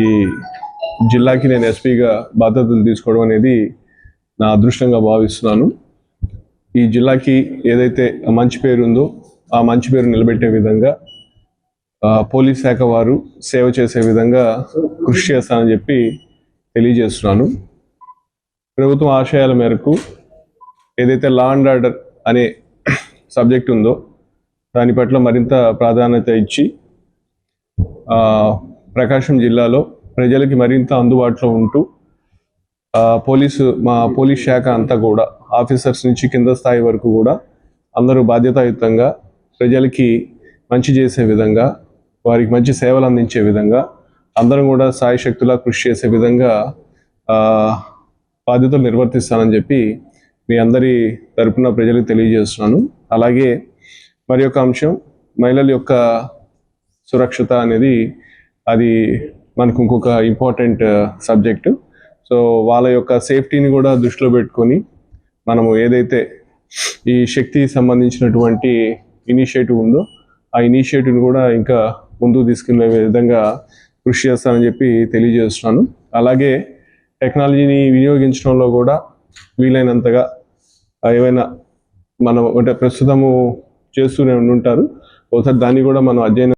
ఈ జిల్లాకి నేను ఎస్పీగా బాధ్యతలు తీసుకోవడం అనేది నా అదృష్టంగా భావిస్తున్నాను. ఈ జిల్లాకి ఏదైతే మంచి పేరు ఉందో ఆ మంచి పేరు నిలబెట్టే విధంగా పోలీస్ శాఖ వారు సేవ చేసే విధంగా కృషి చేస్తానని చెప్పి తెలియజేస్తున్నాను. ప్రభుత్వం ఆశయాల మేరకు ఏదైతే లా అండ్ ఆర్డర్ అనే సబ్జెక్ట్ ఉందో దాని పట్ల మరింత ప్రాధాన్యత ఇచ్చి ప్రకాశం జిల్లాలో ప్రజలకి మరింత అందుబాటులో ఉంటూ పోలీసు మా పోలీస్ శాఖ అంతా కూడా ఆఫీసర్స్ నుంచి కింద స్థాయి వరకు కూడా అందరూ బాధ్యతాయుతంగా ప్రజలకి మంచి చేసే విధంగా వారికి మంచి సేవలు అందించే విధంగా అందరం కూడా సాయి శక్తులా కృషి చేసే విధంగా బాధ్యతలు నిర్వర్తిస్తానని చెప్పి మీ అందరి తరపున ప్రజలకు తెలియజేస్తున్నాను. అలాగే మరి యొక్క అంశం మహిళల యొక్క సురక్షత అనేది అది మనకు ఇంకొక ఇంపార్టెంట్ సబ్జెక్టు సో వాళ్ళ యొక్క సేఫ్టీని కూడా దృష్టిలో పెట్టుకొని మనము ఏదైతే ఈ శక్తికి సంబంధించినటువంటి ఇనిషియేటివ్ ఉందో ఆ ఇనిషియేటివ్ని కూడా ఇంకా ముందుకు తీసుకునే విధంగా కృషి చేస్తానని చెప్పి తెలియజేస్తున్నాను. అలాగే టెక్నాలజీని వినియోగించడంలో కూడా వీలైనంతగా ఏవైనా మనం అంటే ప్రస్తుతము చేస్తూనే ఉంటారు ఒకసారి దాన్ని కూడా మనం అధ్యయనం